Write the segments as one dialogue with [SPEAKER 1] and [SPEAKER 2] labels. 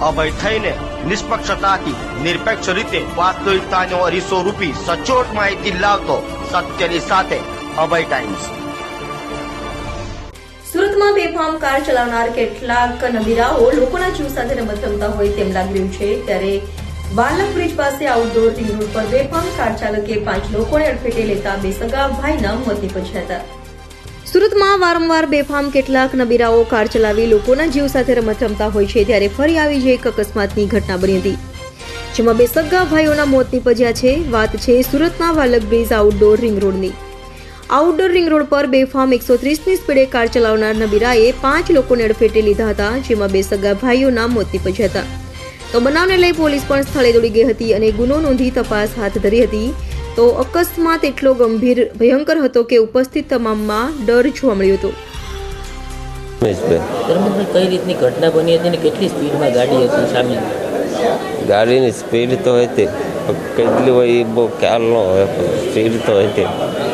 [SPEAKER 1] અભય થઈને નિષ્પક્ષતાથી, નિરપેક્ષ રીતે વાસ્તવિકતાનો અરીસો રૂપી સચોટ માહિતી લાવતો સત્યની સાથે અભય ટાઈમ્સ
[SPEAKER 2] સુરતમાં બેફામ કાર ચલાવનાર કેટલાક નબીરાઓ લોકોના જીવ સાથે રમત રમતા હોય તેમ લાગી રહ્યું છે. ત્યારે વાલક બ્રિજ પાસે આઉટડોર રિંગ રોડ પર બેફામ કાર ચાલકે પાંચ લોકોને અડફેટે લેતા બે સગા ભાઈના મોત નીપજ્યા હતા. સુરતમાં વારંવાર બેફામ કેટલાક નબીરાઓ કાર ચલાવી લોકોના જીવ સાથે રમત રમતા હોય છે, ત્યારે ફરી આવી જ એક અકસ્માતની ઘટના બની હતી. જેમાં બે સગા ભાઈઓના મોત નીપજ્યા છે, વાત છે સુરતના વાલક બ્રિજ આઉટડોર રિંગ રોડની આઉટડોર રિંગ રોડ પર બેફામ એકસો ત્રીસની સ્પીડે કાર ચલાવનાર નબીરાએ પાંચ લોકોને અડફેટે લીધા હતા, જેમાં બે સગા ભાઈઓના મોત નીપજ્યા હતા. તો બનાવને લઈ પોલીસ પણ સ્થળે દોડી ગઈ હતી અને ગુનો નોંધી તપાસ હાથ ધરી હતી. તો અકસ્માત એટલો ગંભીર ભયંકર હતો કે ઉપસ્થિત તમામમાં ડર જોવા મળ્યો હતો.
[SPEAKER 3] રમેશભાઈ
[SPEAKER 4] ધર્મેશભાઈ કઈ રીતની ઘટના બની હતી ને કેટલી સ્પીડમાં ગાડી હતી સામે?
[SPEAKER 3] ગાડીની સ્પીડ તો હતી કેટલી હોય એ બહુ ખ્યાલ ન હોય સ્પીડ તો હતી.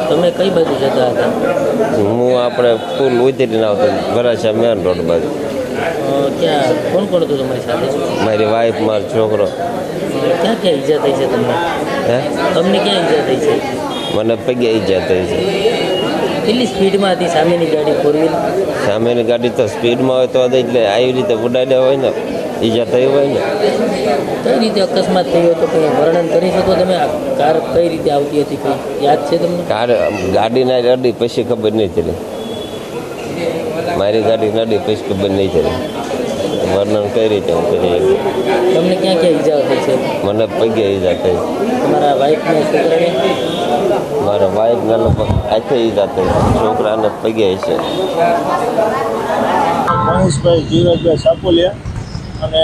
[SPEAKER 4] તમે કઈ બાજુ જતા હતા?
[SPEAKER 3] હું આપણે પુલ ઉતરીને આવતો ભરાશા મેન રોડ બાજુ.
[SPEAKER 4] ત્યાં ક્યાં કોણ કોણ હતું તમારી સાથે?
[SPEAKER 3] મારી વાઈફ મારો છોકરો.
[SPEAKER 4] ક્યાં ક્યાં ઈજા થઈ છે તમને?
[SPEAKER 3] હે?
[SPEAKER 4] તમને ક્યાં ઈજા થઈ છે?
[SPEAKER 3] મને પગે ઈજા થઈ છે?
[SPEAKER 4] કેટલી સ્પીડમાં હતી સામેની ગાડી ફોર વ્હીલ
[SPEAKER 3] સામેની ગાડી તો સ્પીડમાં હોય તો એટલે આવી રીતે ઉડાડ્યા હોય ને ઈજા થઈ હોય ને.
[SPEAKER 4] કઈ રીતે અકસ્માત થયો હતો? કંઈ વર્ણન કરી શકો તમે? કાર કઈ રીતે આવતી હતી? કંઈ યાદ છે તમને?
[SPEAKER 3] કાર ગાડીના અડી પછી ખબર નહીં ચડી. મારી ગાડી નડી પછી ખબર નહીં ચડી. વર્ણન કઈ રીતે હું કરી
[SPEAKER 4] તમને ક્યાં ક્યાં ઈજા થઈ છે?
[SPEAKER 3] મને પગે ઈજા થઈ મારા વાઈફને લગભગ હાથે ઈજા થઈ છોકરાને પગે છે.
[SPEAKER 5] મહેશભાઈ જીવરાજભાઈ સાપોલિયા. અને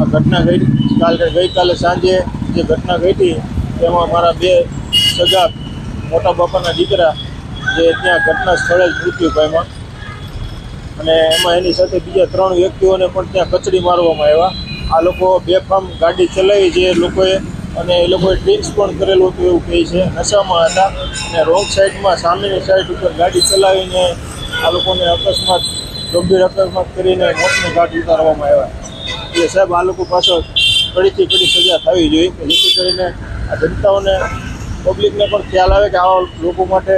[SPEAKER 5] આ ઘટના ઘટી. કાલ ગઈકાલે સાંજે જે ઘટના ઘટી તેમાં મારા બે સગા મોટા બાપાના દીકરા જે ત્યાં ઘટના સ્થળે જ મૃત્યુ પામ્યા. અને એમાં એની સાથે બીજા ત્રણ વ્યક્તિઓને પણ ત્યાં કચડી મારવામાં આવ્યા. આ લોકો બેફામ ગાડી ચલાવી જે લોકોએ અને એ લોકોએ ડ્રિંક્સ પણ કરેલું હતું એવું કહે છે. નશામાં હતા અને રોંગ સાઈડમાં, સામેની સાઈડ ઉપર ગાડી ચલાવીને આ લોકોને અકસ્માત, ગંભીર અકસ્માત કરીને મોતને ઘાટ ઉતારવામાં આવ્યા. એટલે સાહેબ, આ લોકો પાછળ કડીથી કડી સજા થવી જોઈએ જેથી કરીને આ જનતાઓને પબ્લિકને પણ ખ્યાલ આવે કે આવા લોકો માટે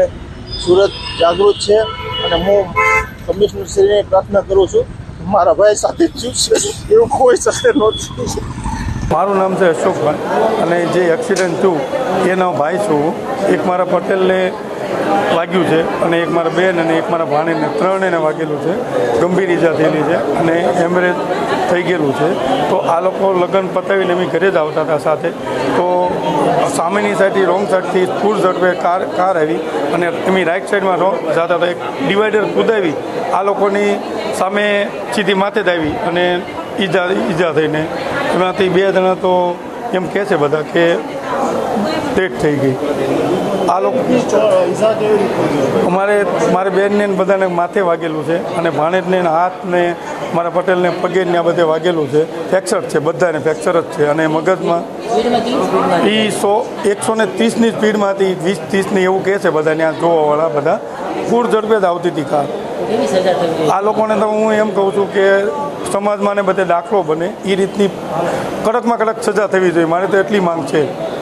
[SPEAKER 5] સુરત જાગૃત છે અને હું કમિશનરશ્રીને પ્રાર્થના કરું છું મારા ભાઈ સાથે છે. એવું કોઈ સાથે નથી
[SPEAKER 6] મારું નામ છે અશોકભાઈ અને જે એક્સિડન્ટ થયું એનો ભાઈ છું એક મારા પટેલને વાગ્યું છે અને એક મારા બેન અને એક મારા ભાણીને ત્રણેને વાગેલું છે. ગંભીર ઈજા થયેલી છે અને એમરેજ થઈ ગયેલું છે. તો આ લોકો લગ્ન પતાવીને અમે ઘરે જ આવતા હતા સાથે. તો સામેની સાઈડથી રોંગ સાઈડથી ફૂલ ઝડપે કાર કાર આવી અને એમની રાઈટ સાઈડમાં રોંગ જતા એક ડિવાઈડર કુદાવી, આ લોકોની સામે સીધી માથે જ આવી અને ઈજા ઈજા થઈને. એમાંથી બે જણા તો એમ કહે છે બધા કે ડેટ થઈ ગઈ. આ લોકો અમારે મારે બેનને બધાને માથે વાગેલું છે અને ભાણેજને હાથને મારા પટેલને પગે ને આ બધે વાગેલું છે. ફ્રેક્ચર છે બધાને ફ્રેક્ચર જ છે. અને મગજમાં એ સો એકસો ને ત્રીસની સ્પીડમાંથી વીસ ત્રીસની એવું કહે છે બધા ત્યાં જોવાવાળા બધા. ફૂડ ઝડપે જ આવતી હતી કાર. આ લોકોને તો હું એમ કહું છું કે સમાજમાં ને બધે દાખલો બને. એ રીતની કડકમાં કડક સજા થવી જોઈએ. મારે તો એટલી માંગ છે.